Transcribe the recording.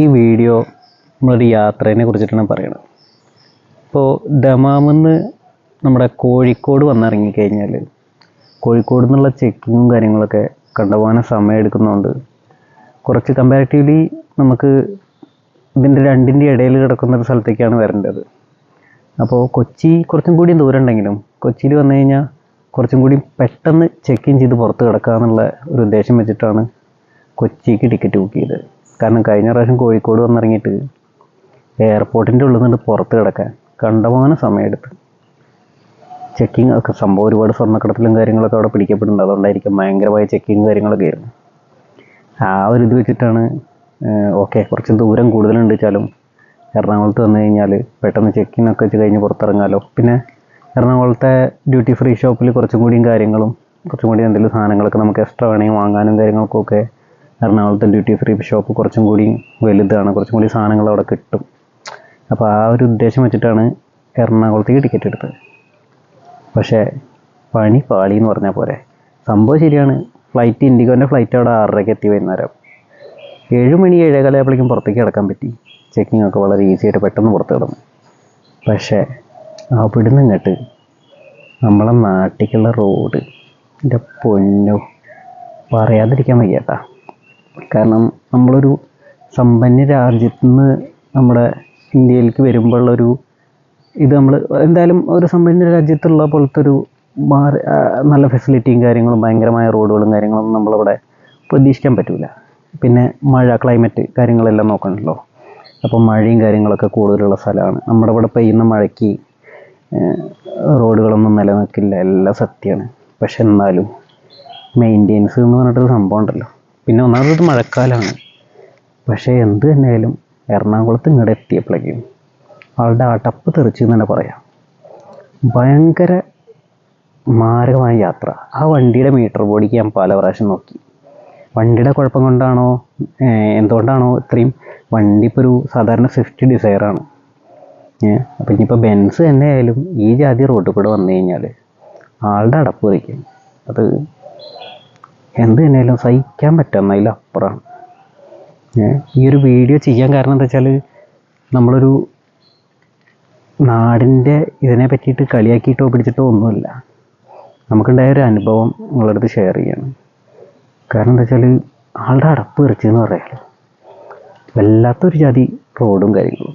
ഈ വീഡിയോ നമ്മളൊരു യാത്രേനെ കുറിച്ചിട്ടാണ് പറയണത്. ഇപ്പോൾ ദമാമെന്ന് നമ്മുടെ കോഴിക്കോട് വന്നിറങ്ങിക്കഴിഞ്ഞാൽ കോഴിക്കോട് നിന്നുള്ള ചെക്കിങ്ങും കാര്യങ്ങളൊക്കെ കണ്ടുപോകാൻ സമയം എടുക്കുന്നതുകൊണ്ട് കുറച്ച് കമ്പാരിറ്റീവ്ലി നമുക്ക് ഇതിന്റെ രണ്ടിന്റെ ഇടയിൽ കിടക്കുന്ന ഒരു സ്ഥലത്തേക്കാണ് വരേണ്ടത്. അപ്പോൾ കൊച്ചി കുറച്ചും കൂടി ദൂരം ഉണ്ടെങ്കിലും കൊച്ചിയിൽ വന്നു കഴിഞ്ഞാൽ കുറച്ചും കൂടി പെട്ടെന്ന് ചെക്ക് ചെയ്ത് പുറത്ത് കിടക്കുക എന്നുള്ള ഒരു ഉദ്ദേശം വെച്ചിട്ടാണ് കൊച്ചിക്ക് ടിക്കറ്റ് ബുക്ക് ചെയ്തത്. കാരണം കഴിഞ്ഞ പ്രാവശ്യം കോഴിക്കോട് വന്നിറങ്ങിയിട്ട് എയർപോർട്ടിന്റെ ഉള്ളിൽ നിന്ന് പുറത്ത് കിടക്കാൻ. കണ്ടമാനം സമയമെടുത്ത്. ചെക്കിങ് ഒക്കെ സംഭവം ഒരുപാട് സ്വർണക്കടത്തിലും കാര്യങ്ങളൊക്കെ അവിടെ പിടിക്കപ്പെടുന്നുണ്ട്. അതുകൊണ്ടായിരിക്കും ഭയങ്കരമായ ചെക്കിങ് കാര്യങ്ങളൊക്കെ ആയിരുന്നു. ആ ഒരു ഇത് വെച്ചിട്ടാണ് ഓക്കെ കുറച്ച് ദൂരം കൂടുതലുണ്ട് വെച്ചാലും എറണാകുളത്ത് വന്നു കഴിഞ്ഞാൽ പെട്ടെന്ന് ചെക്കിങ് ഒക്കെ വെച്ച് കഴിഞ്ഞ് പുറത്തിറങ്ങാമല്ലോ പിന്നെ എറണാകുളത്തെ ഡ്യൂട്ടി ഫ്രീ ഷോപ്പിൽ കുറച്ചും കൂടിയും കാര്യങ്ങളും കുറച്ചും കൂടി എന്തെങ്കിലും സാധനങ്ങളൊക്കെ നമുക്ക് എക്സ്ട്രാ വേണമെങ്കിൽ വാങ്ങാനും കാര്യങ്ങൾക്കൊക്കെ എറണാകുളത്തെ ഡ്യൂട്ടി ഫ്രീ ഷോപ്പ് കുറച്ചും കൂടി വലുതാണ്. കുറച്ചും കൂടി സാധനങ്ങൾ അവിടെ കിട്ടും. അപ്പോൾ ആ ഒരു ഉദ്ദേശം വെച്ചിട്ടാണ് എറണാകുളത്തേക്ക് ടിക്കറ്റ് എടുത്തത്. പക്ഷേ പണി പാളി എന്ന് പറഞ്ഞാൽ പോരെ. സംഭവം ശരിയാണ്. ഫ്ലൈറ്റ് ഇൻഡിഗോന്റെ ഫ്ലൈറ്റ് അവിടെ ആറരയ്ക്ക് എത്തി വൈകുന്നേരം. ഏഴ് മണി ഏഴേകാലായപ്പോഴേക്കും പുറത്തേക്ക് കിടക്കാൻ പറ്റി. ചെക്കിംഗ് ഒക്കെ വളരെ ഈസി ആയിട്ട് പെട്ടെന്ന് പുറത്ത് കിടന്നു. പക്ഷേ അവിടുന്ന് ഇങ്ങോട്ട് നമ്മളെ നാട്ടിലേക്കുള്ള റോഡ് എന്റെ പൊന്നോ പറയാതിരിക്കാൻ വയ്യാട്ടാ. കാരണം നമ്മളൊരു സമ്പന്ന രാജ്യത്ത് നിന്ന് നമ്മുടെ ഇന്ത്യയിലേക്ക് വരുമ്പോഴുള്ളൊരു ഇത് നമ്മൾ എന്തായാലും ഒരു സമ്പന്ന രാജ്യത്തുള്ള പോലത്തെ ഒരു മാറി നല്ല ഫെസിലിറ്റിയും കാര്യങ്ങളും ഭയങ്കരമായ റോഡുകളും കാര്യങ്ങളും നമ്മളവിടെ പ്രതീക്ഷിക്കാൻ പറ്റില്ല പിന്നെ മഴ ക്ലൈമറ്റ് കാര്യങ്ങളെല്ലാം നോക്കണമല്ലോ അപ്പോൾ മഴയും കാര്യങ്ങളൊക്കെ കൂടുതലുള്ള സ്ഥലമാണ്. നമ്മുടെ ഇവിടെ പെയ്യുന്ന മഴയ്ക്ക് റോഡുകളൊന്നും നിലനിൽക്കില്ല. എല്ലാം സത്യമാണ് പക്ഷെ എന്നാലും മെയിന്റെനൻസ് എന്ന് പറഞ്ഞിട്ടൊരു സംഭവം ഉണ്ടല്ലോ. പിന്നെ ഒന്നാമത് മഴക്കാലമാണ് പക്ഷേ എന്ത് തന്നെയായാലും എറണാകുളത്ത് ഇങ്ങോട്ട് എത്തിയപ്പോഴേക്കും ആളുടെ അടപ്പ് തെറിച്ചു എന്ന് തന്നെ പറയാം. ഭയങ്കര മാരകമായ യാത്ര. ആ വണ്ടിയുടെ മീറ്റർ ബോഡിക്ക് ഞാൻ പല പ്രാവശ്യം നോക്കി. വണ്ടിയുടെ കുഴപ്പം കൊണ്ടാണോ? എന്തുകൊണ്ടാണോ? ഇത്രയും വണ്ടി ഇപ്പോൾ ഒരു സാധാരണ സ്വിഫ്റ്റ് ഡിസയറാണ് അപ്പം ഇനിയിപ്പോൾ ബെൻസ് തന്നെ ആയാലും ഈ ജാതി റോഡിൽ കൂടെ വന്നു കഴിഞ്ഞാൽ ആളുടെ അടപ്പ് വയ്ക്കും അത് എന്ത് തന്നെയാലും സഹിക്കാൻ പറ്റുന്നതിലപ്പുറമാണ് ഏഹ് ഈ ഒരു വീഡിയോ ചെയ്യാൻ കാരണം എന്താ വെച്ചാൽ നമ്മളൊരു നാടിന്റെ ഇതിനെ പറ്റിയിട്ട് കളിയാക്കിയിട്ടോ പിടിച്ചിട്ടോ ഒന്നുമല്ല. നമുക്കുണ്ടായ ഒരു അനുഭവം നിങ്ങളുടെ അടുത്ത് ഷെയർ ചെയ്യണം. കാരണം എന്താ വെച്ചാൽ ആളുടെ അടപ്പ് ഇറച്ചി എന്ന് പറയാമല്ലോ വല്ലാത്തൊരു ജാതി റോഡും കാര്യങ്ങളും.